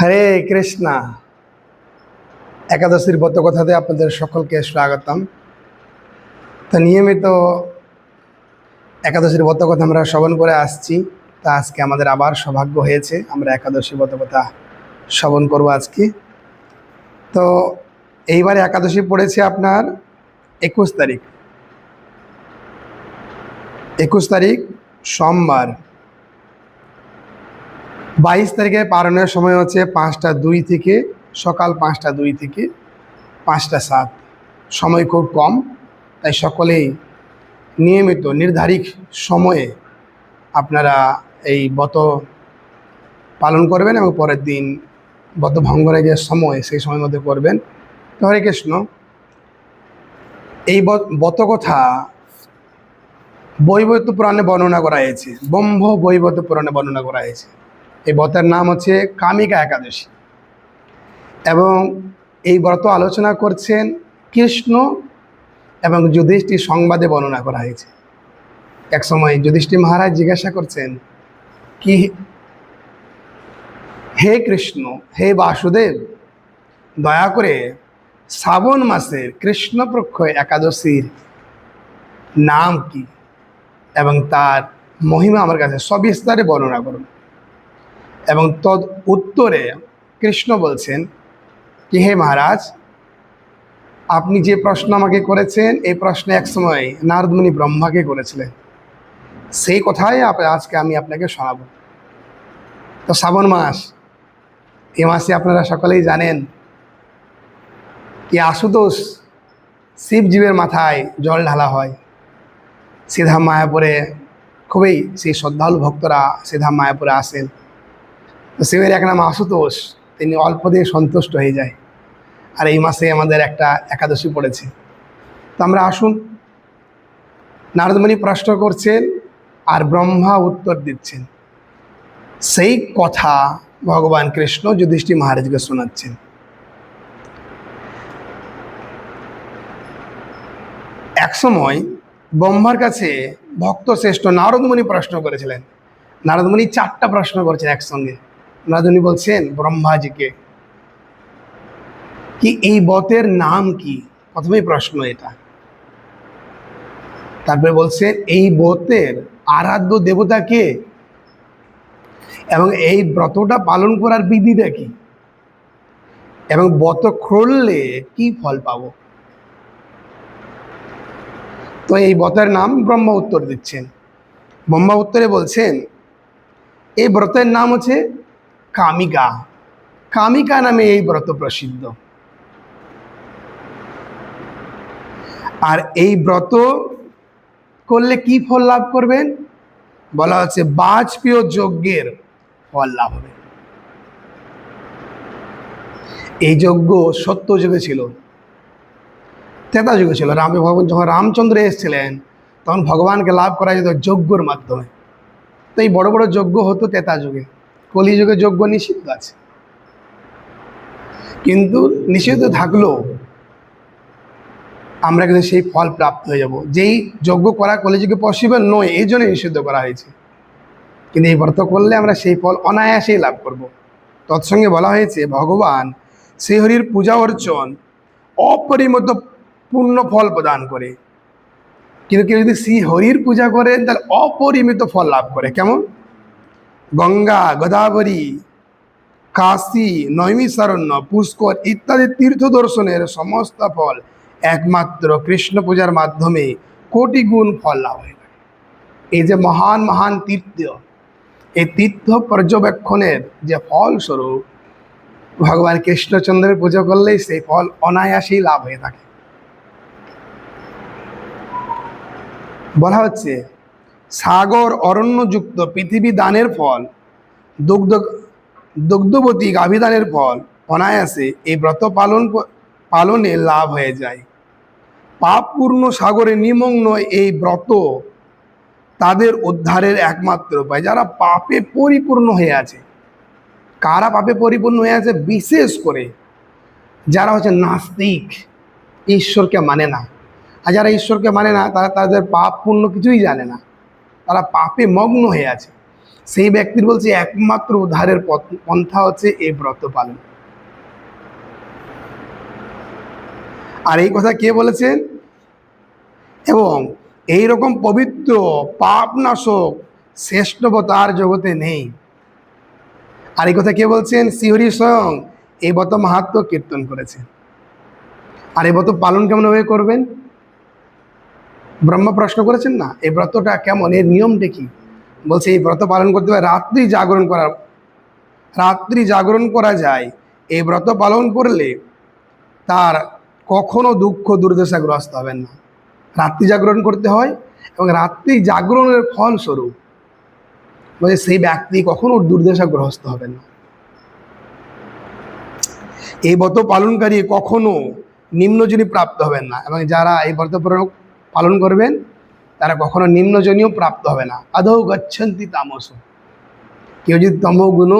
হরে কৃষ্ণা। একাদশীর ব্রত কথাতে আপনাদের সকলকে স্বাগতম। তো নিয়মিত একাদশীর ব্রত কথা আমরা শ্রবণ করে আসছি। তা আজকে আমাদের আবার সৌভাগ্য হয়েছে, আমরা একাদশী ব্রত কথা শ্রবণ করব আজকে। তো এইবারে একাদশী পড়েছে আপনার একুশ তারিখ। একুশ তারিখ সোমবার। বাইশ তারিখে পালনের সময় হচ্ছে পাঁচটা দুই থেকে, সকাল পাঁচটা দুই থেকে পাঁচটা সাত। সময় খুব কম, তাই সকলেই নিয়মিত নির্ধারিত সময়ে আপনারা এই ব্রত পালন করবেন এবং পরের দিন ব্রত ভঙ্গনের যে সময়, সেই সময়ের মধ্যে করবেন। তো হরে কৃষ্ণ। এই ব- ব্রত কথা বৈবত পুরাণে বর্ণনা করা হয়েছে। ব্রহ্ম বৈবত পুরাণে বর্ণনা করা হয়েছে। এই ব্রতের নাম হচ্ছে কামিকা একাদশী। এবং এই ব্রত আলোচনা করছেন কৃষ্ণ এবং যুধিষ্ঠির সংবাদে বর্ণনা করা হয়েছে। এক সময় যুধিষ্ঠির মহারাজ জিজ্ঞাসা করছেন, কি হে কৃষ্ণ, হে বাসুদেব, দয়া করে শ্রাবণ মাসের কৃষ্ণপক্ষ একাদশীর নাম কি? এবং তার মহিমা আমার কাছে সবিস্তারে বর্ণনা করুন। এবং তদ উত্তরে কৃষ্ণ বলছেন কি হে মহারাজ, আপনি যে প্রশ্ন আমাকে করেছেন, এই প্রশ্ন একসময় নারদমণি ব্রহ্মাকে করেছিলেন। সেই কথাই আজকে আমি আপনাকে শোনাব। তো শ্রাবণ মাস, এ মাসে আপনারা সকলেই জানেন কি আশুতোষ শিবজীবের মাথায় জল ঢালা হয়। সিধা মায়াপুরে খুবই সেই শ্রদ্ধালু ভক্তরা সিধা মায়াপুরে আসেন। শিবের এক নাম আশুতোষ, তিনি অল্প দিয়ে সন্তুষ্ট হয়ে যায়। আর এই মাসে আমাদের একটা একাদশী পড়েছে। তো আমরা আসুন, নারদমণি প্রশ্ন করছেন আর ব্রহ্মা উত্তর দিচ্ছেন। সেই কথা ভগবান কৃষ্ণ যুধিষ্ঠি মহারাজকে শোনাচ্ছেন। এক সময় ব্রহ্মার কাছে ভক্ত শ্রেষ্ঠ নারদমণি প্রশ্ন করেছিলেন। নারদমণি চারটা প্রশ্ন করছেন একসঙ্গে। নারদমণি বলছেন ব্রহ্মাজিকে। কি এই বতের নাম কি? প্রথমেই প্রশ্ন এটা। তারপরে বলছে, এই বতের আরাধ্য দেবতা কে? এবং এই ব্রতটা পালন করার বিধিটা কি? এবং ব্রত খুললে কি ফল পাবো? তো এই ব্রতের নাম ব্রহ্ম উত্তর দিচ্ছেন। ব্রহ্মা উত্তরে বলছেন, এই ব্রতের নাম হচ্ছে কামিকা কামিকা নামে এই ব্রত প্রসিদ্ধ। আর এই ব্রত করলে কি ফল লাভ করবেন? বলা হচ্ছে বাজপেয় যজ্ঞের ফল লাভ হবে। এই যজ্ঞ সত্য যুগে ছিল। তেতা যুগে ছিল। রাম ভগবান যখন রামচন্দ্র এসেছিলেন, তখন ভগবানকে লাভ করা যেত যজ্ঞর মাধ্যমে। তো এই বড় বড় যজ্ঞ হতো তেতা যুগে। কলিযুগে যজ্ঞ নিষিদ্ধ আছে। কিন্তু নিষিদ্ধ থাকলেও আমরা কিন্তু সেই ফল প্রাপ্ত হয়ে যাব। যেই যজ্ঞ করা কলিযুগে পসিবল নয়, এই জন্য নিষিদ্ধ করা হয়েছে। কিন্তু এই ব্রত করলে আমরা সেই ফল অনায়াসেই লাভ করব। তৎসঙ্গে বলা হয়েছে, ভগবান শ্রীহরির পূজা অর্চন অপরিমিত পূর্ণ ফল প্রদান করে। কিন্তু কেউ যদি শ্রী হরির পূজা করে তাহলে অপরিমিত ফল লাভ করে। কেমন? গঙ্গা, গোদাবরী, কাশী, নৈমিষারণ্য, পুষ্কর ইত্যাদি তীর্থ দর্শনের সমস্ত ফল একমাত্র কৃষ্ণ পূজার মাধ্যমে কোটি গুণ ফল লাভ হয়ে থাকে। এই যে মহান মহান তীর্থ, এই তীর্থ পর্যবেক্ষণের যে ফলস্বরূপ, ভগবান কৃষ্ণচন্দ্রের পুজো করলেই সেই ফল অনায়াসেই লাভ হয়ে থাকে। বলা হচ্ছে সাগর অরণ্যযুক্ত পৃথিবী দানের ফল, দুগ্ধ, দুগ্ধবতী গাভিদানের ফল, অনায়াসে এই ব্রত পালন পালনে লাভ হয়ে যায়। পাপপূর্ণ সাগরে নিমগ্ন এই ব্রত তাদের উদ্ধারের একমাত্র উপায়। যারা পাপে পরিপূর্ণ হয়ে আছে, কারা পাপে পরিপূর্ণ হয়ে আছে? বিশেষ করে যারা হচ্ছে নাস্তিক, ঈশ্বরকে মানে না। আর যারা ঈশ্বরকে মানে না, তারা তাদের পাপ পুণ্য কিছুই জানে না। তারা পাপে মগ্ন হয়ে আছে। সেই ব্যক্তির বলছে, একমাত্র উদ্ধারের পন্থা হচ্ছে এই ব্রত পালন। আর এই কথা কে বলেছেন? এবং এই রকম পবিত্র পাপনাশক শ্রেষ্ঠবতার জগতে নেই। আর এই কথা কে বলছেন? শিহরি স্বয়ং এই ব্রত মাহাত্ম কীর্তন করেছেন। আর এই ব্রত পালন কেমনভাবে করবেন? ব্রহ্মা প্রশ্ন করেছেন না, এই ব্রতটা কেমন, এর নিয়মটা কি? বলছে, এই ব্রত পালন করতে হবে, রাত্রি জাগরণ করা, রাত্রি জাগরণ করা যায়, এই ব্রত পালন করলে তার কখনো দুঃখ দুর্দশাগ্রস্ত হবেন না। রাত্রি জাগরণ করতে হয় এবং রাত্রি জাগরণের ফলস্বরূপ বলছে সেই ব্যক্তি কখনো দুর্দশাগ্রস্ত হবেন না। এই ব্রত পালনকারী কখনো নিম্নজনী প্রাপ্ত হবেন না এবং যারা এই ব্রত পালন- করবেন, তারা কখনো নিম্নজনীয় প্রাপ্ত হবে না। আদৌ গচ্ছন্তি তামস। কেউ যদি তমগুণ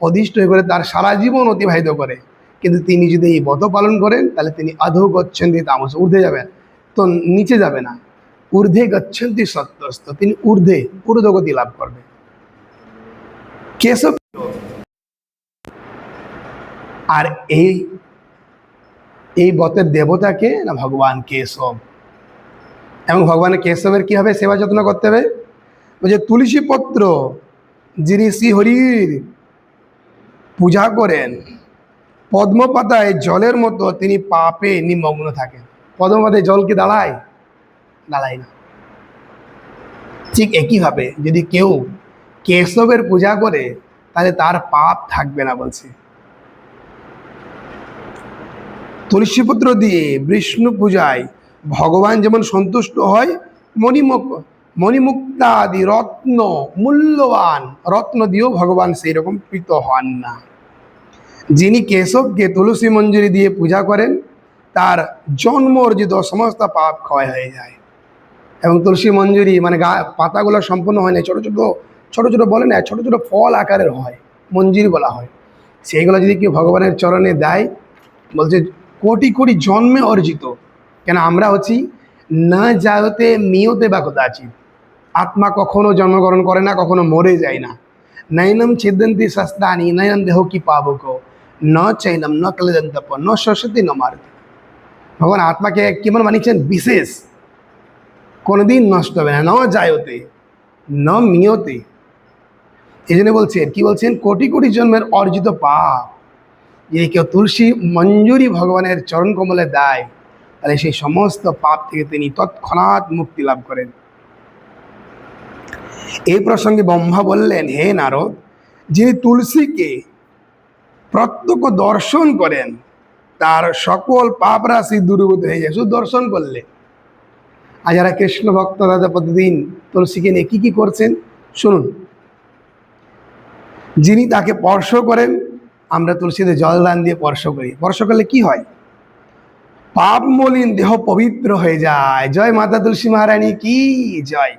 অধিষ্ঠ হয়ে করে, তার সারা জীবন অতিবাহিত করে, কিন্তু তিনি যদি এই ব্রত পালন করেন, তাহলে তিনি আধৌ গচ্ছন্তি তামস। ঊর্ধ্বে যাবেন তো নিচে যাবে না। ঊর্ধ্বে গচ্ছন্তি সত্যস্ত তিনি ঊর্ধ্বে ঊর্ধ্বগতি লাভ করবে। কেশব আর এই এই বতের দেবতাকে না ভগবান কেশব? এবং ভগবানের কেশবের কি হবে? সেবা যত্ন করতে হবে। বলছে তুলসী পত্র যিনি শ্রীহরির পূজা করেন, পদ্মপাতায় জলের মতো তিনি পাপে নিমগ্ন থাকেন। পদ্মপাতায় জল কি দাঁড়ায়? দাঁড়ায় না। ঠিক একইভাবে যদি কেউ কেশবের পূজা করে, তাহলে তার পাপ থাকবে না বলছে। তুলসীপত্র দিয়ে বিষ্ণু পূজায় ভগবান যেমন সন্তুষ্ট হয় মণিমুক মণিমুক্তা আদি রত্ন মূল্যবান। রত্ন দিয়েও ভগবান সেই রকম প্রীত হন না। যিনি কেশবকে তুলসী মঞ্জুরি দিয়ে পূজা করেন, তার জন্ম অর্জিত সমস্ত পাপ ক্ষয় হয়ে যায়। এবং তুলসী মঞ্জুরি মানে গা, পাতাগুলো সম্পূর্ণ হয় না, ছোটো ছোটো ছোটো ছোটো বলে না, ছোটো ছোটো ফল আকারের হয়, মঞ্জুরি বলা হয়। সেইগুলো যদি কেউ ভগবানের চরণে দেয়, বলছে কোটি কোটি জন্মে অর্জিত। কেন আমরা হচ্ছি না যাওতে মিয়তে বা কদাচিৎ আত্মা কখনো জন্মগ্রহণ করে না, কখনো মরে যায় না। নয়নম ছিদন্তি শস্ত্রানি নয়ন দেহ কি পাবক ন চৈনম ন কলদন্তপ, ন শস্যতি ন মারতি। ভগবান আত্মাকে কেমন মানিয়েছেন? বিশেষ। কোনোদিন নষ্ট হবে না, ন যায়তে ন মিয়তে এই জন্য বলছেন, কি বলছেন? কোটি কোটি জন্মের অর্জিত পাপ। যদি কেউ তুলসী মঞ্জুরি ভগবানের চরণ কমলে দেয়। তাহলে সেই সমস্ত পাপ থেকে তিনি তৎক্ষণাৎ মুক্তি লাভ করেন। এই প্রসঙ্গে ব্রহ্মা বললেন, হে নারদ, যিনি তুলসীকে প্রত্যক্ষ দর্শন করেন, তার সকল পাপ রাশি দূরীভূত হয়ে যায়। শুধু দর্শন করলে। আর যারা কৃষ্ণ ভক্ত তাদের প্রতিদিন তুলসীকে নিয়ে কী কী করছেন? শুনুন। যিনি তাকে স্পর্শ করেন, আমরা তুলসীতে জল দান দিয়ে স্পর্শ করি। স্পর্শ করলে কি হয়? পাপ মলিন দেহ পবিত্র হয়ে যায়। জয় মাতা তুলসী মহারানী, কি জয়?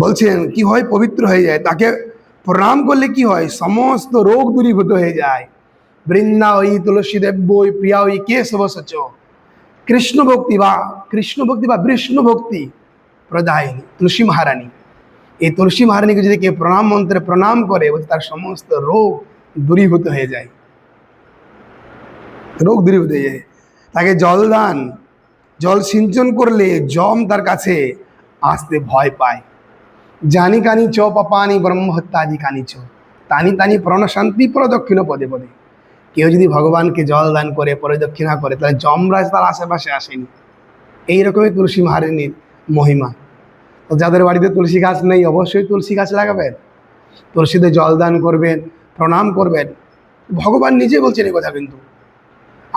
বলছেন, কি হয়? পবিত্র হয়ে যায়। তাকে প্রণাম করলে কি হয়? সমস্ত রোগ দূরীভূত হয়ে যায়। বৃন্দা ওই তুলসী দেব ওই প্রিয়া ওই কেশব সচ? কৃষ্ণ ভক্তি বা কৃষ্ণ ভক্তি বা বিষ্ণু ভক্তি প্রদায়িনী তুলসী মহারানী। এই তুলসী মহারানীকে যদি কেউ প্রণাম মন্ত্রে প্রণাম করে তার সমস্ত রোগ দূরীভূত হয়ে যায়। রোগ দূরীভূত হয়ে যায় তাকে জল দান, জল সিঞ্চন করলে জম তার কাছে আসতে ভয় পায়। জানি কানি চ, পাপানি ব্রহ্মহত্যাদি কানি চ। তানি তানি প্রণশান্তি প্রদক্ষিণ পদে পদে। কেউ যদি ভগবানকে জল দান করে, পরিদক্ষিণা করে, তাহলে যমরাজ তার আশেপাশে আসেনি। এইরকমই তুলসী মহারানীর মহিমা। তো যাদের বাড়িতে তুলসী গাছ নেই, অবশ্যই তুলসী গাছ লাগাবেন। তুলসীতে জল দান করবেন, প্রণাম করবেন। ভগবান নিজে বলছেন এই কথা কিন্তু।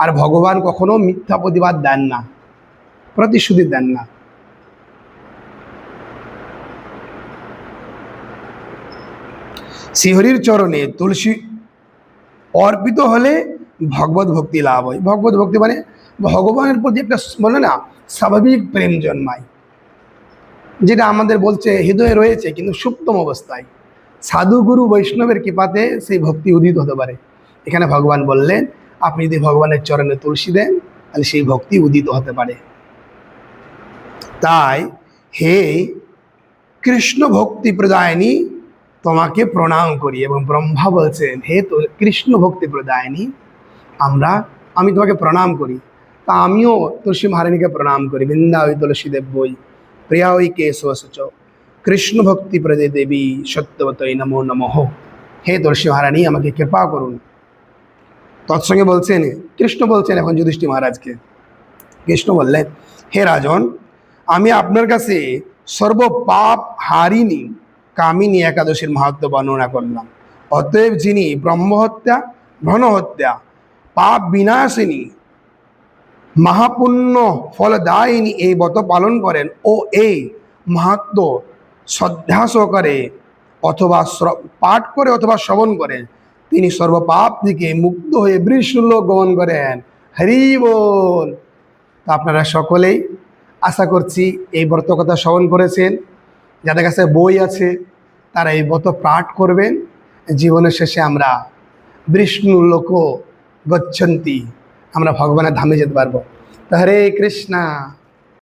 আর ভগবান কখনো মিথ্যা প্রতিবাদ দেন না, প্রতিশ্রুতি দেন না। শ্রীহরির চরণে তুলসী অর্পিত হলে ভগবত ভক্তি লাভ হয়। ভগবত ভক্তি মানে ভগবানের প্রতি একটা বলে না, স্বাভাবিক প্রেম জন্মায়। যেটা আমাদের বলছে, হৃদয়ে রয়েছে কিন্তু সুপ্তম অবস্থায়। সাধুগুরু বৈষ্ণবের কৃপাতে সেই ভক্তি উদিত হতে পারে। এখানে ভগবান বললেন আপনি যদি ভগবানের চরণে তুলসী দেন, তাহলে সেই ভক্তি উদিত হতে পারে। তাই হে কৃষ্ণ ভক্তি প্রদায়নী, তোমাকে প্রণাম করি এবং ব্রহ্মা বলছেন, হে তো কৃষ্ণ ভক্তি প্রদায়নী, আমরা, আমি তোমাকে প্রণাম করি। তা আমিও তুলসী মহারানীকে প্রণাম করি। বৃন্দা ওই তুলসী দেব বই প্রিয়া ওই কেশব সচ। কৃষ্ণ ভক্তি প্রদে দেবী সত্যবতই নমো নমঃ। হে তুলসী মহারানী, আমাকে কৃপা করুন। তৎসঙ্গে বলছেন, কৃষ্ণ বলছেন এখন যুধিষ্ঠি মহারাজকে। কৃষ্ণ বললেন, হে রাজন, আমি আপনার কাছে সর্ব পাপ হারিনি কামিনী একাদশীর মাহাত্ম বর্ণনা করলাম। অতএব যিনি ব্রহ্মহত্যা, ভ্রণহত্যা, পাপ বিনাশিনী, মহাপুণ্য ফলদায়িনী এই ব্রত পালন করেন ও এই মাহাত্ম শ্রদ্ধা সহকারে অথবা পাঠ করে অথবা শ্রবণ করেন তিনি সর্বপাপ থেকে মুক্ত হয়ে বৃষ্ণুলোক গমন করেন। হরি বল। তা আপনারা সকলেই আশা করছি এই ব্রত কথা শ্রবণ করেছেন। যাদের কাছে বই আছে, তারা এই ব্রত পাঠ করবেন। জীবনের শেষে আমরা বিষ্ণু লোক গচ্ছন্তি আমরা ভগবানের ধামে যেতে পারব। হরে কৃষ্ণা।